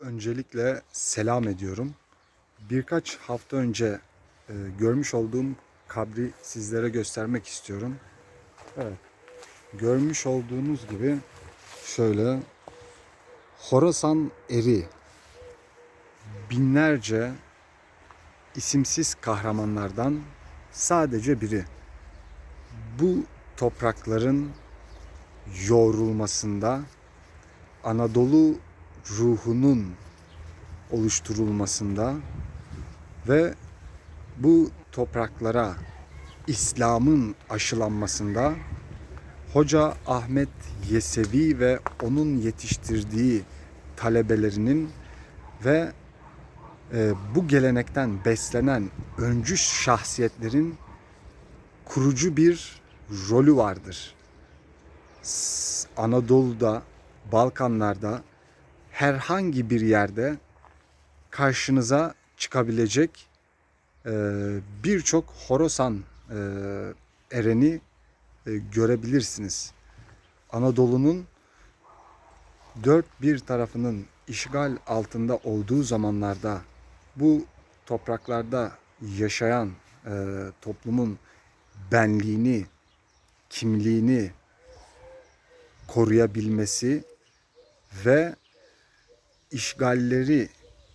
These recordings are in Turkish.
öncelikle selam ediyorum. Birkaç hafta önce e, görmüş olduğum kabri sizlere göstermek istiyorum. Evet. Görmüş olduğunuz gibi şöyle Horasan eri binlerce isimsiz kahramanlardan sadece biri. Bu toprakların yoğrulmasında Anadolu ruhunun oluşturulmasında ve bu topraklara İslam'ın aşılanmasında Hoca Ahmet Yesevi ve onun yetiştirdiği talebelerinin ve e, bu gelenekten beslenen öncü şahsiyetlerin kurucu bir rolü vardır. Anadolu'da, Balkanlarda herhangi bir yerde karşınıza çıkabilecek e, birçok Horasan e, ereni e, görebilirsiniz. Anadolu'nun dört bir tarafının işgal altında olduğu zamanlarda bu topraklarda yaşayan e, toplumun benliğini, kimliğini koruyabilmesi ve işgalleri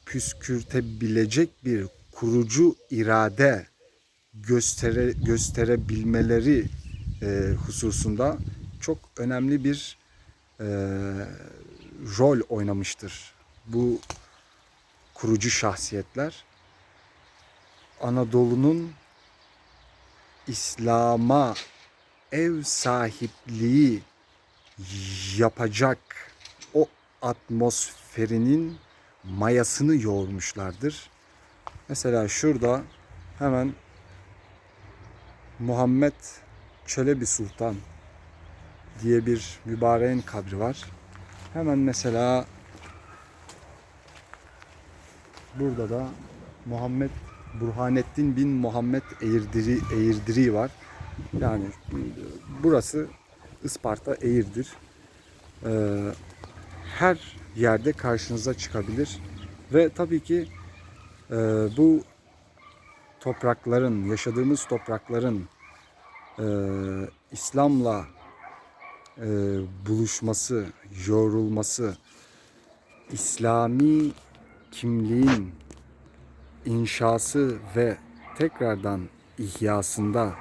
püskürtebilecek bir kurucu irade göstere, gösterebilmeleri e, hususunda çok önemli bir e, rol oynamıştır. Bu kurucu şahsiyetler Anadolu'nun İslam'a ev sahipliği yapacak atmosferinin mayasını yoğurmuşlardır. Mesela şurada hemen Muhammed Çelebi Sultan diye bir mübareğin kabri var. Hemen mesela burada da Muhammed Burhanettin bin Muhammed Eğirdiri, Eğirdiri var. Yani burası Isparta Eğirdir. Ee, her yerde karşınıza çıkabilir. Ve tabii ki e, bu toprakların, yaşadığımız toprakların e, İslam'la e, buluşması, yoğrulması, İslami kimliğin inşası ve tekrardan ihyasında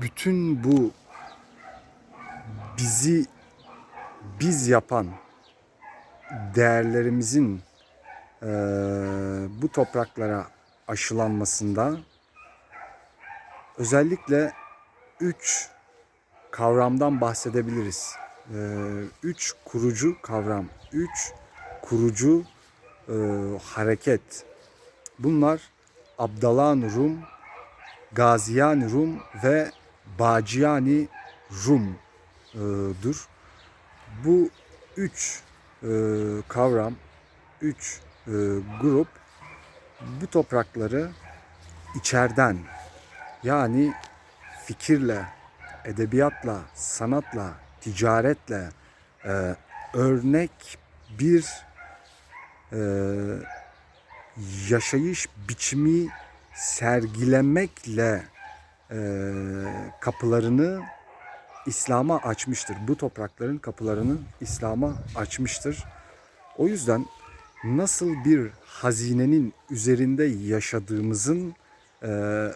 bütün bu bizi biz yapan değerlerimizin eee, bu topraklara aşılanmasında özellikle üç kavramdan bahsedebiliriz. Eee, üç kurucu kavram, üç kurucu eee, hareket. Bunlar Abdalan Rum, Gaziyan Rum ve Baciyani Rum'dur. Bu üç e, kavram, üç e, grup bu toprakları içeriden yani fikirle, edebiyatla, sanatla, ticaretle e, örnek bir e, yaşayış biçimi sergilemekle e, kapılarını İslam'a açmıştır. Bu toprakların kapılarını İslam'a açmıştır. O yüzden nasıl bir hazinenin üzerinde yaşadığımızın e,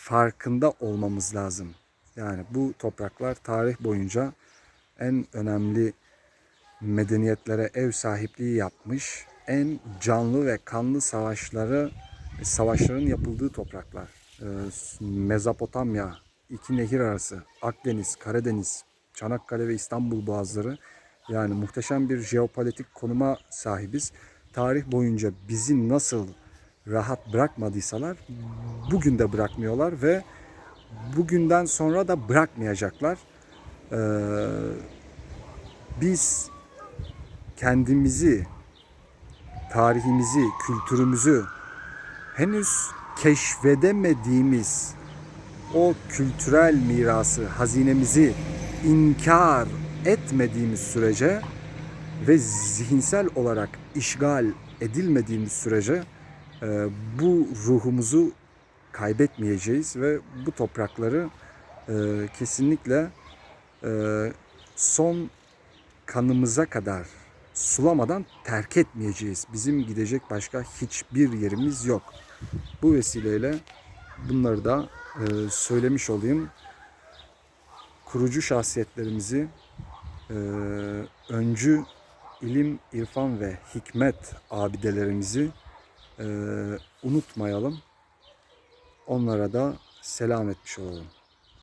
farkında olmamız lazım. Yani bu topraklar tarih boyunca en önemli medeniyetlere ev sahipliği yapmış, en canlı ve kanlı savaşları savaşların yapıldığı topraklar. Ee, Mezopotamya, iki nehir arası, Akdeniz, Karadeniz, Çanakkale ve İstanbul boğazları yani muhteşem bir jeopolitik konuma sahibiz. Tarih boyunca bizi nasıl rahat bırakmadıysalar bugün de bırakmıyorlar ve bugünden sonra da bırakmayacaklar. Ee, biz kendimizi, tarihimizi, kültürümüzü henüz keşfedemediğimiz o kültürel mirası, hazinemizi inkar etmediğimiz sürece ve zihinsel olarak işgal edilmediğimiz sürece e, bu ruhumuzu kaybetmeyeceğiz ve bu toprakları e, kesinlikle e, son kanımıza kadar sulamadan terk etmeyeceğiz. Bizim gidecek başka hiçbir yerimiz yok. Bu vesileyle bunları da e, söylemiş olayım. Kurucu şahsiyetlerimizi, e, öncü ilim, irfan ve hikmet abidelerimizi e, unutmayalım. Onlara da selam etmiş olalım.